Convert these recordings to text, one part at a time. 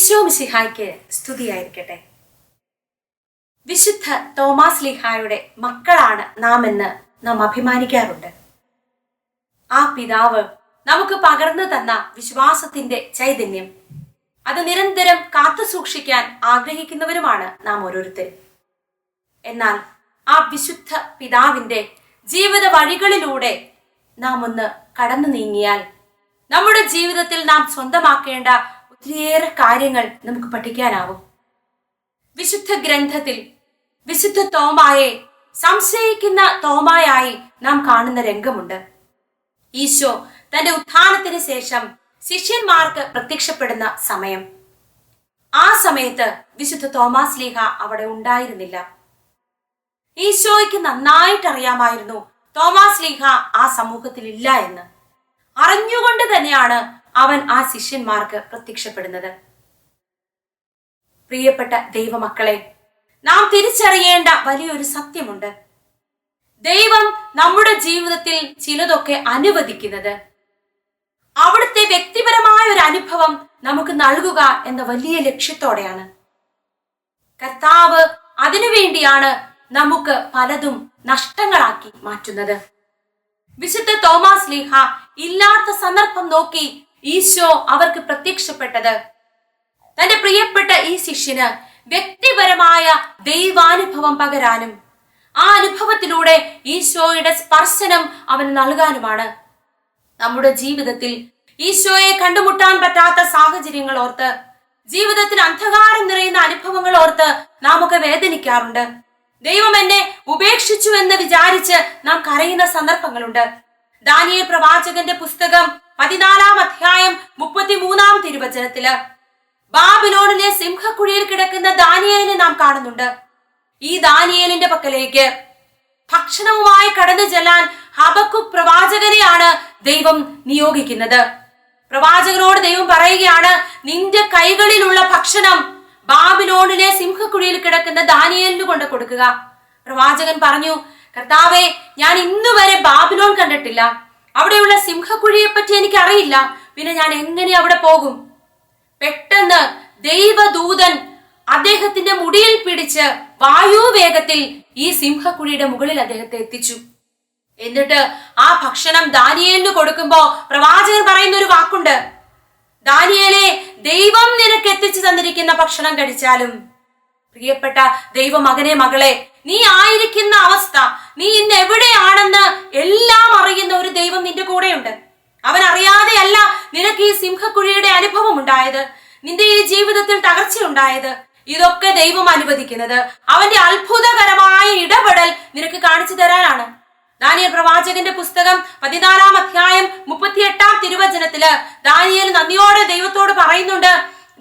ഈശോ മിശിഹായ്ക്ക് സ്തുതിയായിരിക്കട്ടെ. വിശുദ്ധ തോമാസ് ലിഹായുടെ മക്കളാണ് നാം എന്ന് നാം അഭിമാനിക്കാറുണ്ട്. ആ പിതാവ് നമുക്ക് പകർന്നു തന്ന വിശ്വാസത്തിന്റെ ചൈതന്യം അത് നിരന്തരം കാത്തു സൂക്ഷിക്കാൻ ആഗ്രഹിക്കുന്നവരുമാണ് നാം ഓരോരുത്തരും. എന്നാൽ ആ വിശുദ്ധ പിതാവിന്റെ ജീവിത വഴികളിലൂടെ നാം ഒന്ന് കടന്നു നീങ്ങിയാൽ നമ്മുടെ ജീവിതത്തിൽ നാം സ്വന്തമാക്കേണ്ട ഒത്തിരിയേറെ കാര്യങ്ങൾ നമുക്ക് പഠിക്കാനാവും. വിശുദ്ധ ഗ്രന്ഥത്തിൽ വിശുദ്ധ തോമായെ സംശയിക്കുന്ന തോമായായി നാം കാണുന്ന രംഗമുണ്ട്. ഈശോ തന്റെ ഉത്ഥാനത്തിന് ശേഷം ശിഷ്യന്മാർക്ക് പ്രത്യക്ഷപ്പെടുന്ന സമയം. ആ സമയത്ത് വിശുദ്ധ തോമാസ് ലീഹ അവിടെ ഉണ്ടായിരുന്നില്ല. ഈശോയ്ക്ക് നന്നായിട്ട് അറിയാമായിരുന്നു തോമാസ് ലീഹ ആ സമൂഹത്തിൽ ഇല്ല എന്ന്. അറിഞ്ഞുകൊണ്ട് തന്നെയാണ് അവൻ ആ ശിഷ്യന്മാർക്ക് പ്രത്യക്ഷപ്പെടുന്നത്. പ്രിയപ്പെട്ട ദൈവമക്കളെ നാം തിരിച്ചറിയേണ്ട വലിയൊരു സത്യമുണ്ട്. ദൈവം നമ്മുടെ ജീവിതത്തിൽ ചിലതൊക്കെ അനുവദിക്കുന്നത്. അവിടുത്തെ വ്യക്തിപരമായ ഒരു അനുഭവം നമുക്ക് നൽകുക എന്ന വലിയ ലക്ഷ്യത്തോടെയാണ്. കർത്താവ് അതിനുവേണ്ടിയാണ് നമുക്ക് പലതും നഷ്ടങ്ങളാക്കി മാറ്റുന്നത്. വിശുദ്ധ തോമാസ് ലീഹ ഇല്ലാത്ത സന്ദർഭം നോക്കി ഈശോ അവർക്ക് പ്രത്യക്ഷപ്പെട്ടത്. തന്റെ പ്രിയപ്പെട്ട ഈ ശിഷ്യന് വ്യക്തിപരമായ ദൈവാനുഭവം പകരാനും ആ അനുഭവത്തിലൂടെ ഈശോയുടെ സ്പർശനം അവന് നൽകാനുമാണ്. നമ്മുടെ ജീവിതത്തിൽ ഈശോയെ കണ്ടുമുട്ടാൻ പറ്റാത്ത സാഹചര്യങ്ങൾ ഓർത്ത് ജീവിതത്തിൽ അന്ധകാരം നിറയുന്ന അനുഭവങ്ങൾ ഓർത്ത് നാം ഒക്കെ വേദനിക്കാറുണ്ട്. ദൈവം എന്നെ ഉപേക്ഷിച്ചു എന്ന് വിചാരിച്ച് നാം കരയുന്ന സന്ദർഭങ്ങളുണ്ട്. ദാനിയേൽ പ്രവാചകന്റെ പുസ്തകം പതിനാലാം അധ്യായം മുപ്പത്തിമൂന്നാം തിരുവചനത്തിൽ. ബാബിലോണിലെ സിംഹക്കുഴിയിൽ കിടക്കുന്ന ദാനിയലിനെ നാം കാണുന്നുണ്ട്. ഈ ദാനിയലിന്റെ പക്കലേക്ക് ഭക്ഷണവുമായി കടന്നു ചെല്ലാൻ ഹബക്കു പ്രവാചകനെയാണ് ദൈവം നിയോഗിക്കുന്നത്. പ്രവാചകനോട് ദൈവം പറയുകയാണ് നിന്റെ കൈകളിലുള്ള ഭക്ഷണം ബാബിലോണിലെ സിംഹക്കുഴിയിൽ കിടക്കുന്ന ദാനിയലിന് കൊണ്ട് കൊടുക്കുക. പ്രവാചകൻ പറഞ്ഞു കർത്താവെ ഞാൻ ഇന്നു വരെ ബാബിലോൺ കണ്ടിട്ടില്ല. അവിടെയുള്ള സിംഹക്കുഴിയെ പറ്റി എനിക്ക് അറിയില്ല പിന്നെ ഞാൻ എങ്ങനെ അവിടെ പോകും? പെട്ടെന്ന് ദൈവദൂതൻ അദ്ദേഹത്തിന്റെ മുടിയിൽ പിടിച്ച് വായുവേഗത്തിൽ ഈ സിംഹക്കുഴിയുടെ മുകളിൽ അദ്ദേഹത്തെ എത്തിച്ചു. എന്നിട്ട് ആ ഭക്ഷണം ദാനിയേലിന് കൊടുക്കുമ്പോ പ്രവാചകൻ പറയുന്ന ഒരു വാക്കുണ്ട്. ദാനിയേലെ ദൈവം നിനക്ക് എത്തിച്ചു തന്നിരിക്കുന്ന ഭക്ഷണം കഴിച്ചാലും. പ്രിയപ്പെട്ട ദൈവമകനെ മകളെ നീ ആയിരിക്കുന്ന അവസ്ഥ നീ ഇന്ന് എവിടെയാണെന്ന് എല്ലാം അറിയുന്ന ഒരു ദൈവം നിന്റെ കൂടെയുണ്ട്. അവൻ അറിയാതെയല്ല നിനക്ക് ഈ സിംഹക്കുഴിയുടെ അനുഭവം ഉണ്ടായത് നിന്റെ ഈ ജീവിതത്തിൽ തകർച്ച ഉണ്ടായത്. ഇതൊക്കെ ദൈവം അനുവദിക്കുന്നത്. അവന്റെ അത്ഭുതകരമായ ഇടപെടൽ നിനക്ക് കാണിച്ചു തരാനാണ്. ദാനിയൽ പ്രവാചകന്റെ പുസ്തകം പതിനാലാം അധ്യായം മുപ്പത്തിയെട്ടാം തിരുവചനത്തിൽ ദാനിയൽ നന്ദിയോടെ ദൈവത്തോട് പറയുന്നുണ്ട്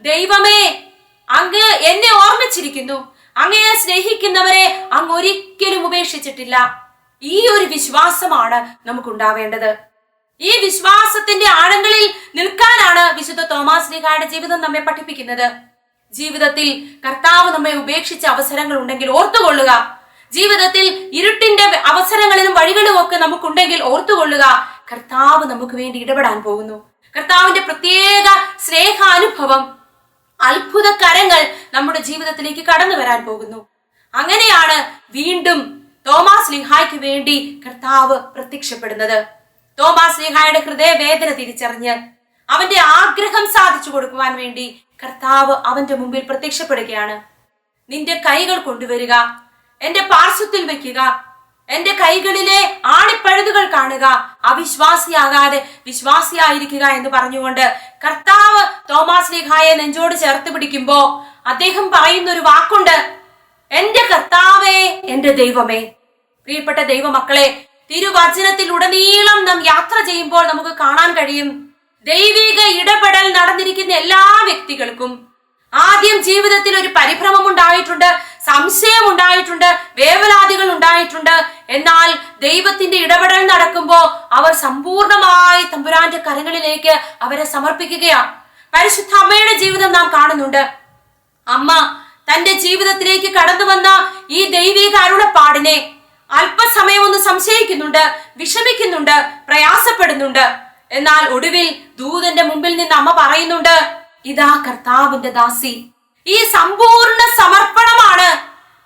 ദൈവമേ അങ്ങ് എന്നെ ഓർമ്മിച്ചിരിക്കുന്നു. അങ്ങയെ സ്നേഹിക്കുന്നവരെ അങ്ങ് ഒരിക്കലും ഉപേക്ഷിച്ചിട്ടില്ല. ഈ ഒരു വിശ്വാസമാണ് നമുക്കുണ്ടാവേണ്ടത്. ഈ വിശ്വാസത്തിന്റെ ആഴങ്ങളിൽ നിൽക്കാനാണ് വിശുദ്ധ തോമാസ് ലീഗായുടെ ജീവിതം നമ്മെ പഠിപ്പിക്കുന്നത്. ജീവിതത്തിൽ കർത്താവ് നമ്മെ ഉപേക്ഷിച്ച അവസരങ്ങൾ ഉണ്ടെങ്കിൽ ഓർത്തുകൊള്ളുക. ജീവിതത്തിൽ ഇരുട്ടിന്റെ അവസരങ്ങളിലും വഴികളും ഒക്കെ നമുക്കുണ്ടെങ്കിൽ ഓർത്തുകൊള്ളുക. കർത്താവ് നമുക്ക് വേണ്ടി ഇടപെടാൻ പോകുന്നു. കർത്താവിന്റെ പ്രത്യേക സ്നേഹാനുഭവം അത്ഭുത കരങ്ങൾ നമ്മുടെ ജീവിതത്തിലേക്ക് കടന്നു വരാൻ പോകുന്നു. അങ്ങനെയാണ് വീണ്ടും തോമാസ് ലിഹായ്ക്ക് വേണ്ടി കർത്താവ് പ്രത്യക്ഷപ്പെടുന്നത്. തോമാസ് ലിഹായുടെ ഹൃദയവേദന തിരിച്ചറിഞ്ഞ് അവന്റെ ആഗ്രഹം സാധിച്ചു കൊടുക്കുവാൻ വേണ്ടി കർത്താവ് അവന്റെ മുമ്പിൽ പ്രത്യക്ഷപ്പെടുകയാണ്. നിന്റെ കൈകൾ കൊണ്ടുവരിക എന്റെ പാർശ്വത്തിൽ വെക്കുക എന്റെ കൈകളിലെ ആണിപ്പഴുതുകൾ കാണുക. അവിശ്വാസിയാകാതെ വിശ്വാസിയായിരിക്കുക എന്ന് പറഞ്ഞുകൊണ്ട് കർത്താവ് തോമാസ് ലിഖായെ നെഞ്ചോട് ചേർത്ത് പിടിക്കുമ്പോ അദ്ദേഹം പറയുന്ന ഒരു വാക്കുണ്ട്. എന്റെ കർത്താവേ എന്റെ ദൈവമേ. പ്രിയപ്പെട്ട ദൈവമക്കളെ തിരുവചനത്തിൽ ഉടനീളം നാം യാത്ര ചെയ്യുമ്പോൾ നമുക്ക് കാണാൻ കഴിയും ദൈവിക ഇടപെടൽ നടന്നിരിക്കുന്ന എല്ലാ വ്യക്തികൾക്കും. ആദ്യം ജീവിതത്തിൽ ഒരു പരിഭ്രമം ഉണ്ടായിട്ടുണ്ട്. സംശയം ഉണ്ടായിട്ടുണ്ട് വേവലാതികൾ ഉണ്ടായിട്ടുണ്ട് എന്നാൽ ദൈവത്തിന്റെ ഇടപെടൽ നടക്കുമ്പോൾ അവർ സമ്പൂർണമായി തമ്പുരാന്റെ കരങ്ങളിലേക്ക് അവരെ സമർപ്പിക്കുകയാണ് പരിശുദ്ധ അമ്മയുടെ ജീവിതം നാം കാണുന്നുണ്ട്. അമ്മ തന്റെ ജീവിതത്തിലേക്ക് കടന്നു വന്ന ഈ ദൈവിക അരുളപ്പാടിനെ അല്പസമയം ഒന്ന് സംശയിക്കുന്നുണ്ട് വിഷമിക്കുന്നുണ്ട് പ്രയാസപ്പെടുന്നുണ്ട്. എന്നാൽ ഒടുവിൽ ദൂതന്റെ മുമ്പിൽ നിന്ന് അമ്മ പറയുന്നുണ്ട് ഇതാ കർത്താവിന്റെ ദാസി. ഈ സമ്പൂർണ സമർപ്പണമാണ്.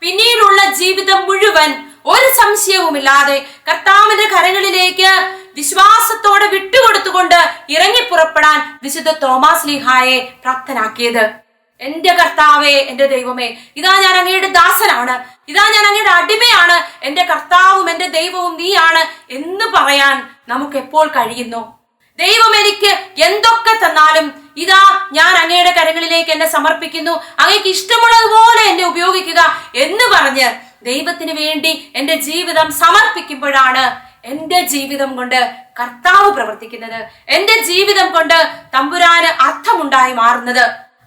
പിന്നീടുള്ള ജീവിതം മുഴുവൻ ഒരു സംശയവുമില്ലാതെ കർത്താവിന്റെ കരങ്ങളിലേക്ക് വിശ്വാസത്തോടെ വിട്ടുകൊടുത്തുകൊണ്ട് ഇറങ്ങി പുറപ്പെടാൻ വിശുദ്ധ തോമാസ് ലീഹായെ പ്രാപ്തനാക്കിയത്. എന്റെ കർത്താവേ എന്റെ ദൈവമേ ഇതാ ഞാൻ അങ്ങയുടെ ദാസനാണ്. ഇതാ ഞാൻ അങ്ങയുടെ അടിമയാണ്. എന്റെ കർത്താവും എന്റെ ദൈവവും നീയാണ് എന്ന് പറയാൻ നമുക്ക് എപ്പോൾ കഴിയുന്നു? ദൈവം എനിക്ക് എന്തൊക്കെ തന്നാലും ഇതാ ഞാൻ അങ്ങയുടെ കരങ്ങളിലേക്ക് എന്നെ സമർപ്പിക്കുന്നു. അങ്ങയ്ക്ക് ഇഷ്ടമുള്ളതുപോലെ എന്നെ ഉപയോഗിക്കുക എന്ന് പറഞ്ഞ് ദൈവത്തിന് വേണ്ടി എന്റെ ജീവിതം സമർപ്പിക്കുമ്പോഴാണ് എന്റെ ജീവിതം കൊണ്ട് കർത്താവ് പ്രവർത്തിക്കുന്നത്. എന്റെ ജീവിതം കൊണ്ട് തമ്പുരാന് അർത്ഥമുണ്ടായി മാറുന്നത്.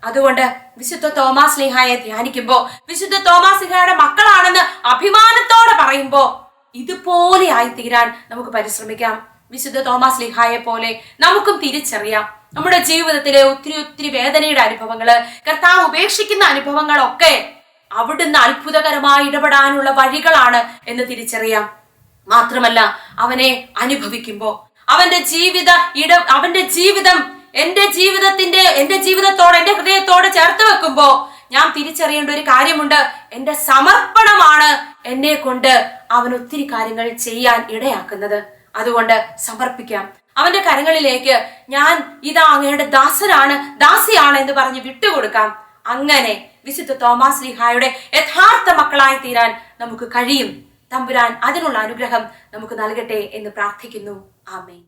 അതുകൊണ്ട് വിശുദ്ധ തോമാസ് ലിഹായെ ധ്യാനിക്കുമ്പോൾ വിശുദ്ധ തോമാസ് ലിഹായുടെ മക്കളാണെന്ന് അഭിമാനത്തോടെ പറയുമ്പോൾ ഇതുപോലെ ആയിത്തീരാൻ നമുക്ക് പരിശ്രമിക്കാം. വിശുദ്ധ തോമസ് ലിഹായെ പോലെ നമുക്കും തിരിച്ചറിയാം. നമ്മുടെ ജീവിതത്തിലെ ഒത്തിരി ഒത്തിരി വേദനയുടെ അനുഭവങ്ങൾ കർത്താവ് ഉപേക്ഷിക്കുന്ന അനുഭവങ്ങളൊക്കെ അവിടുന്ന് അത്ഭുതകരമായി ഇടപെടാനുള്ള വഴികളാണ് എന്ന് തിരിച്ചറിയാം. മാത്രമല്ല അവനെ അനുഭവിക്കുമ്പോ അവന്റെ ജീവിത ഇട അവന്റെ ജീവിതം എന്റെ ജീവിതത്തിന്റെ എന്റെ ജീവിതത്തോട് എന്റെ ഹൃദയത്തോട് ചേർത്ത് വെക്കുമ്പോ ഞാൻ തിരിച്ചറിയേണ്ട ഒരു കാര്യമുണ്ട്. എന്റെ സമർപ്പണമാണ് എന്നെ കൊണ്ട് അവൻ ഒത്തിരി കാര്യങ്ങൾ ചെയ്യാൻ ഇടയാക്കുന്നത്. അതുകൊണ്ട് സമർപ്പിക്കാം. അവന്റെ കരങ്ങളിലേക്ക് ഞാൻ ഇതാ അങ്ങയുടെ ദാസനാണ് ദാസിയാണ് എന്ന് പറഞ്ഞ് വിട്ടുകൊടുക്കാം. അങ്ങനെ വിശുദ്ധ തോമാസ് ലിഹായുടെ യഥാർത്ഥ മക്കളായി തീരാൻ നമുക്ക് കഴിയും. തമ്പുരാൻ അതിനുള്ള അനുഗ്രഹം നമുക്ക് നൽകട്ടെ എന്ന് പ്രാർത്ഥിക്കുന്നു. ആമേ